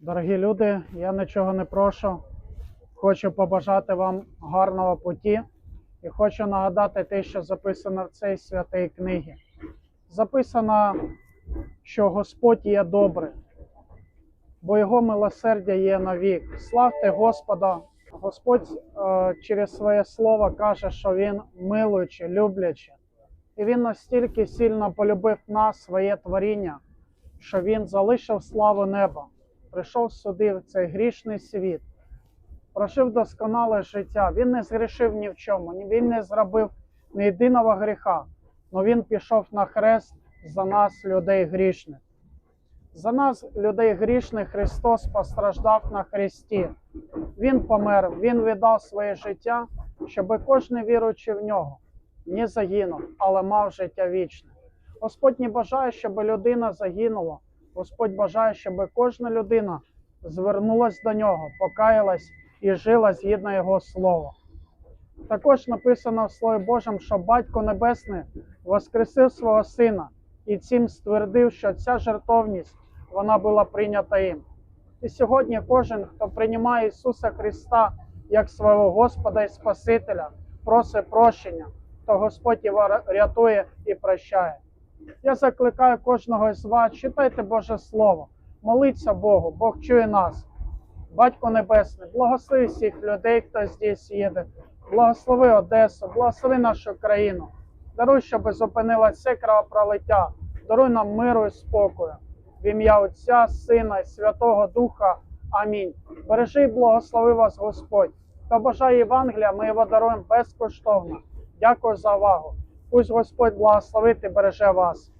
Дорогі люди, я нічого не прошу. Хочу побажати вам гарного путі і хочу нагадати те, що записано в цій святій книгі. Записано, що Господь є добрий, бо Його милосердя є навік. Славте Господа! Господь е, через своє слово каже, що Він милуючий, люблячий. І Він настільки сильно полюбив нас, своє творіння, що Він залишив славу неба, прийшов сюди в цей грішний світ, прожив досконале життя. Він не згрішив ні в чому, він не зробив ні єдиного гріха, але Він пішов на хрест за нас, людей грішних. За нас, людей грішних, Христос постраждав на хресті. Він помер, Він віддав своє життя, щоб кожен віруючи в нього не загинув, але мав життя вічне. Господь не бажає, щоб людина загинула. Господь бажає, щоб кожна людина звернулась до нього, покаялась і жила згідно Його слова. Також написано в Слові Божому, що Батько Небесний воскресив свого Сина і цим ствердив, що ця жертовність вона була прийнята їм. І сьогодні кожен, хто приймає Ісуса Христа як свого Господа і Спасителя, просить прощення, то Господь його рятує і прощає. Я закликаю кожного з вас, читайте Боже Слово, моліться Богу, Бог чує нас. Батько Небесний, благослови всіх людей, хто здесь їде. Благослови Одесу, благослови нашу країну. Даруй, щоб зупинилося це кровопролиття. Даруй нам миру і спокою. В ім'я Отця, Сина і Святого Духа. Амінь. Бережи і благослови вас Господь. Хто бажає Євангелія, ми його даруємо безкоштовно. Дякую за увагу. Пусть Господь благословить і береже вас.